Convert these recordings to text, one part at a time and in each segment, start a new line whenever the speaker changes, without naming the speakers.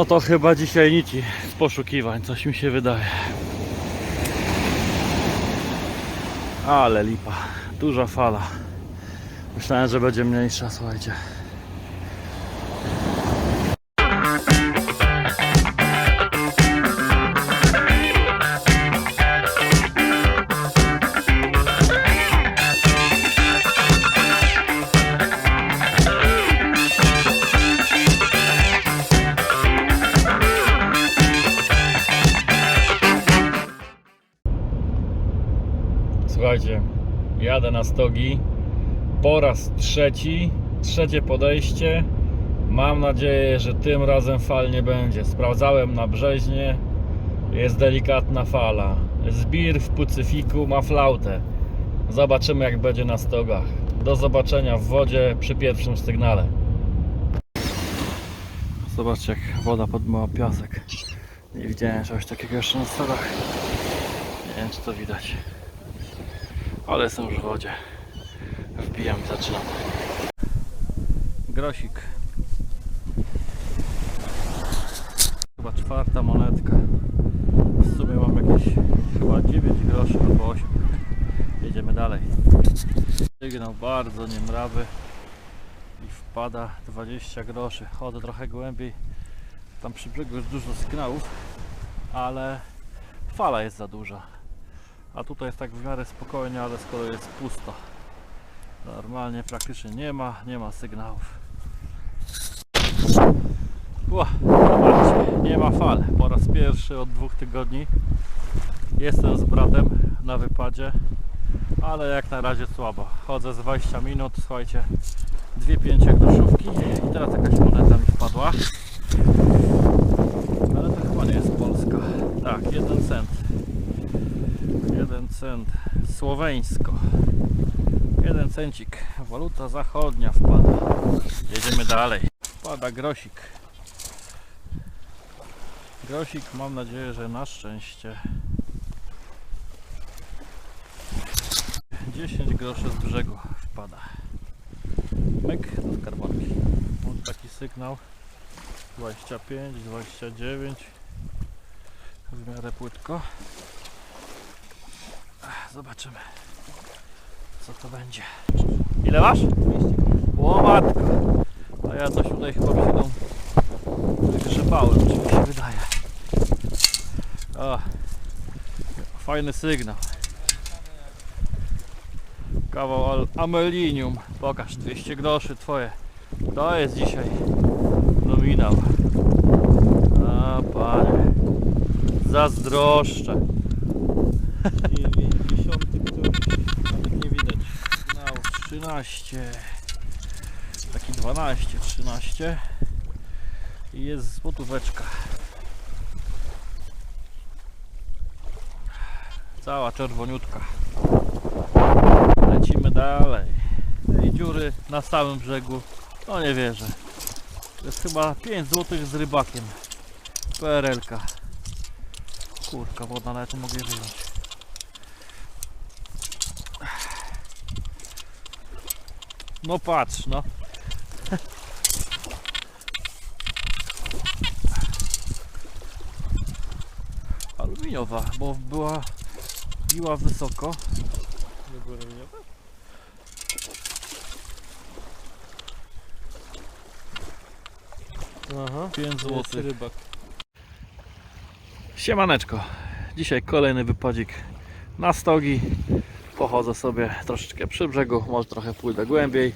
No to chyba dzisiaj nici z poszukiwań, coś mi się wydaje. Ale lipa, duża fala. Myślałem, że będzie mniejsza. Słuchajcie, jadę na stogi po raz trzeci, trzecie podejście. Mam nadzieję, że tym razem fal nie będzie. Sprawdzałem na brzeźnie, jest delikatna fala. Zbir w Pucyfiku ma flautę. Zobaczymy jak będzie na stogach. Do zobaczenia w wodzie przy pierwszym sygnale. Zobaczcie jak woda podmyła piasek. Nie widziałem czegoś takiego jeszcze na stogach. Nie wiem czy to widać. Ale jestem już w wodzie. Wbijam i zaczynam. Grosik. Chyba czwarta monetka. W sumie mam jakieś chyba 9 groszy albo 8. Jedziemy dalej. Sygnał bardzo niemrawy i wpada 20 groszy. Chodzę trochę głębiej. Tam przy brzegu jest dużo sygnałów, ale fala jest za duża. A tutaj jest tak w miarę spokojnie, ale skoro jest pusto. Normalnie praktycznie nie ma, nie ma sygnałów. Ła, nie ma fal. Po raz pierwszy od dwóch tygodni jestem z bratem na wypadzie, ale jak na razie słabo. Chodzę z 20 minut, słuchajcie, 2,50 Słoweńsko. Jeden cencik. Waluta zachodnia wpada. Jedziemy dalej. Wpada grosik. Grosik mam nadzieję, że na szczęście. 10 groszy z brzegu wpada. Myk do skarbonki. Mam taki sygnał. 25, 29. W miarę płytko. Zobaczymy, co to będzie. Ile masz? O matko. A ja coś tutaj chyba się tą wygrzebałem, czy mi się wydaje. O, fajny sygnał. Kawał amelinium. Pokaż, 200 groszy twoje. To jest dzisiaj nominał. A panie. Zazdroszczę. 90 któryś, nawet nie widać. No, 13. Taki 12, 13. I jest złotóweczka. Cała czerwoniutka. Lecimy dalej. I dziury na samym brzegu. No nie wierzę. To jest chyba 5 zł z rybakiem. PRL-ka. Kurka ale ja tu mogę wyjąć. No patrz, no. Aluminiowa, bo była biła wysoko.
Nie było aluminiowe? Aha.
5
To
zł.
rybak.
Siemaneczko. Dzisiaj kolejny wypadzik na stogi. Pochodzę sobie troszeczkę przy brzegu, może trochę pójdę głębiej.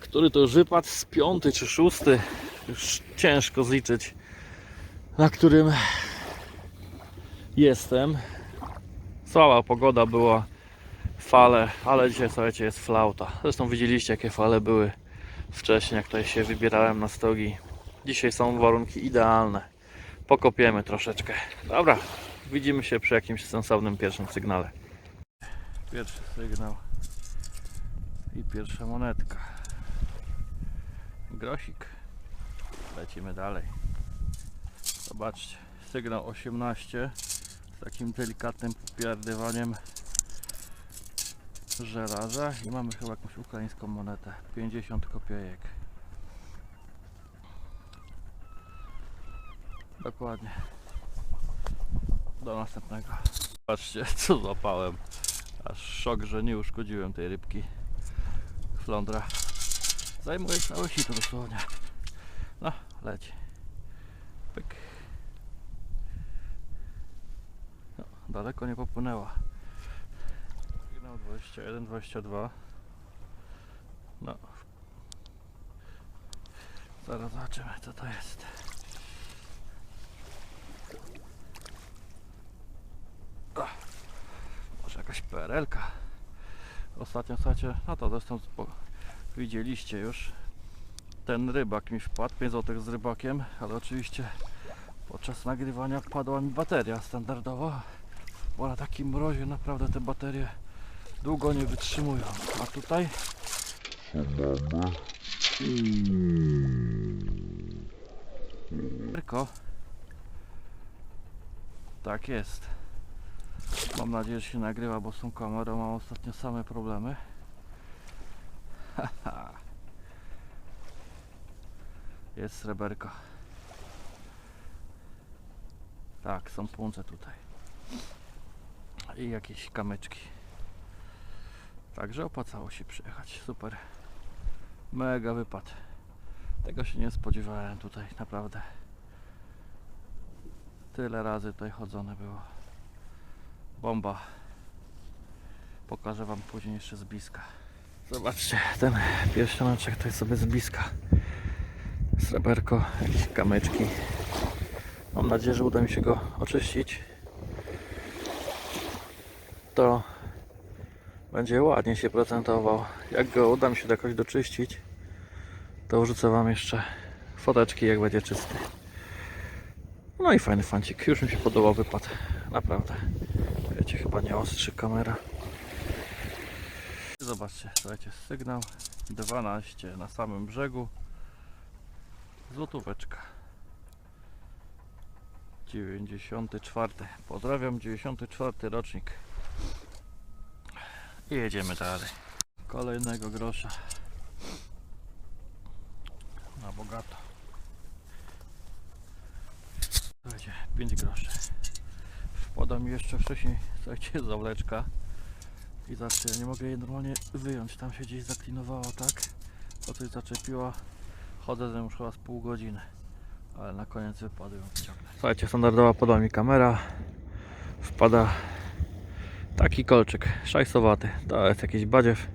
Który to już wypad z piąty czy szósty? Już ciężko zliczyć. Na którym jestem. Słaba pogoda była, fale, ale dzisiaj słuchajcie jest flauta. Zresztą widzieliście jakie fale były wcześniej, jak tutaj się wybierałem na stogi. Dzisiaj są warunki idealne pokopiemy troszeczkę. Dobra, widzimy się przy jakimś sensownym pierwszym sygnale. Pierwszy sygnał i pierwsza monetka. Grosik. Lecimy dalej. Zobaczcie, sygnał 18 z takim delikatnym popierdywaniem żelaza i mamy chyba jakąś ukraińską monetę 50 kopiejek Dokładnie. Do następnego. Patrzcie, co złapałem. Aż szok, że nie uszkodziłem tej rybki. Flądra. Zajmuje całe sito dosłownie. No, leci. Pyk. No, daleko nie popłynęła. Sygnał 21, 22. No. Zaraz zobaczymy co to jest. Może jakaś PRL-ka. Ostatnio słuchajcie, no to zresztą widzieliście już. Ten rybak mi wpadł, 5 zł z rybakiem, ale oczywiście podczas nagrywania wpadła mi bateria standardowa. Bo na takim mrozie naprawdę te baterie długo nie wytrzymują. A tutaj tylko tak jest. Mam nadzieję, że się nagrywa, bo z tą kamerą mam ostatnio same problemy. Jest sreberko. Tak, są punce tutaj. I jakieś kamyczki. Także opłacało się przyjechać. Super. Mega wypad. Tego się nie spodziewałem tutaj, naprawdę. Tyle razy tutaj chodzone było. Bomba. Pokażę wam później jeszcze z bliska. Zobaczcie, ten pierścioneczek to jest sobie z bliska. Sreberko, jakieś kamyczki. Mam nadzieję, że uda mi się go oczyścić. To będzie ładnie się prezentował. Jak go uda mi się jakoś doczyścić, to wrzucę wam jeszcze foteczki, jak będzie czysty. No i fajny fancik. Już mi się podobał wypad. Naprawdę. Wiecie, chyba nie ostrzy kamera. Zobaczcie, słuchajcie, sygnał 12 na samym brzegu. Złotóweczka. 94. Pozdrawiam, 94 rocznik. I jedziemy dalej. Kolejnego grosza. Na bogato. Słuchajcie, 5 groszy. Wpada mi jeszcze wcześniej, słuchajcie, zawleczka. I zobaczcie, ja nie mogę jej normalnie wyjąć. Tam się gdzieś zaklinowało tak. To coś zaczepiła. Chodzę z nią już chyba z pół godziny. Ale na koniec wypadł ją. Słuchajcie, standardowa poda mi kamera. Wpada taki kolczyk, szajsowaty. To jest jakiś badziew.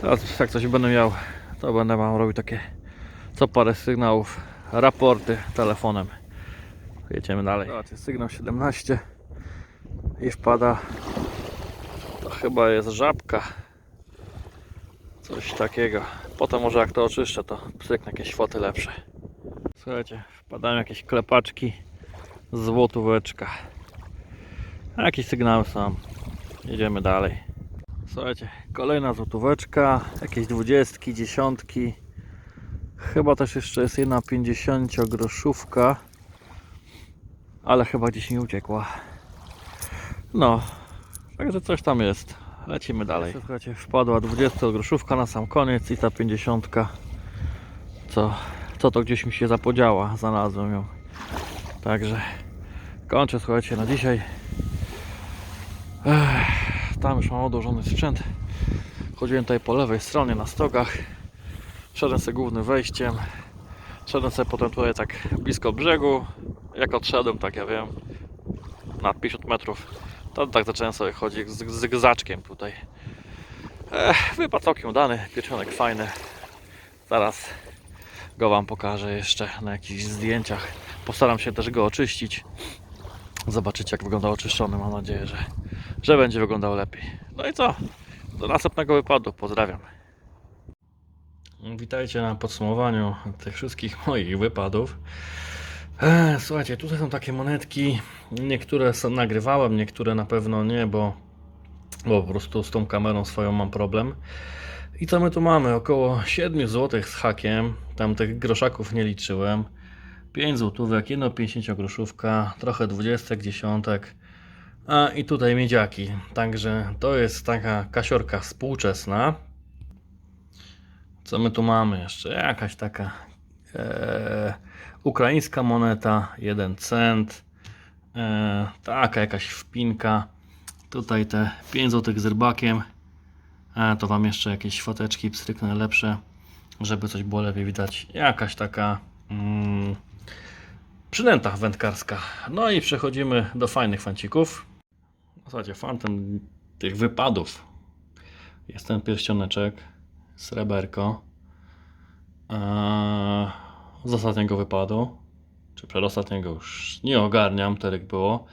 Teraz jak coś będę miał, to będę wam robił takie co parę sygnałów, raporty telefonem. Jedziemy dalej. Zobaczcie, sygnał 17 i wpada. To chyba jest żabka. Coś takiego. Potem może jak to oczyszczę, to pstryknę jakieś foty lepsze. Słuchajcie, wpadają jakieś klepaczki, złotóweczka. A Jakieś sygnały są. Jedziemy dalej. Słuchajcie, kolejna złotóweczka, jakieś dwudziestki, dziesiątki. Chyba też jeszcze jest jedna 50 groszówka. Ale chyba gdzieś mi uciekła. No, także coś tam jest. Lecimy dalej. Słuchajcie, wpadła 20 groszówka na sam koniec i ta 50. Co, co to gdzieś mi się zapodziała, znalazłem ją. Także kończę, słuchajcie, na dzisiaj. Ech, tam już mam odłożony sprzęt. Chodziłem tutaj po lewej stronie na stogach. Szedłem sobie głównym wejściem. Szedłem sobie potem tutaj tak blisko brzegu. Jak odszedłem, tak ja wiem, na 50 metrów, to tak zacząłem sobie chodzić z zygzaczkiem tutaj. Ech, wypad całkiem udany, pieczonek fajny. Zaraz go Wam pokażę jeszcze na jakichś zdjęciach. Postaram się też go oczyścić. Zobaczycie jak wygląda oczyszczony. Mam nadzieję, że, że będzie wyglądał lepiej. No i co? Do następnego wypadu. Pozdrawiam. Witajcie na podsumowaniu tych wszystkich moich wypadów. E, Słuchajcie, tutaj są takie monetki. Niektóre nagrywałem, niektóre na pewno nie, bo, bo po prostu z tą kamerą swoją mam problem. I co my tu mamy? Około 7 zł z hakiem. Tam tych groszaków nie liczyłem. 5 złotówek, jedno 50 groszówka, trochę 20 dziesiątek. A i tutaj miedziaki. Także to jest taka kasiorka współczesna. Co my tu mamy jeszcze? Jakaś taka e, ukraińska moneta, 1 cent, e, taka jakaś wpinka, tutaj te 5 zł z rybakiem, e, to Wam jeszcze jakieś foteczki pstryknę lepsze, żeby coś było lepiej widać, jakaś taka mm, przynęta wędkarska. No i przechodzimy do fajnych fancików. Słuchajcie, fantem tych wypadów. Jest ten pierścioneczek, sreberko. Eee, z ostatniego wypadu, czy przedostatniego już nie ogarniam, terek było.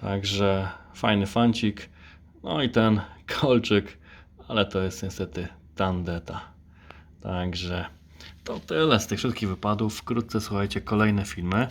Także fajny fancik. No i ten kolczyk, ale to jest niestety tandeta. Także to tyle z tych wszystkich wypadów. Wkrótce słuchajcie kolejne filmy.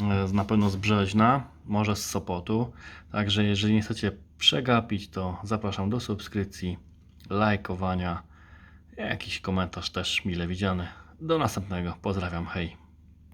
E, Na pewno z Brzeźna, może z Sopotu. Także jeżeli nie chcecie przegapić, to zapraszam do subskrypcji, lajkowania. Jakiś komentarz też mile widziany. Do następnego. Pozdrawiam. Hej.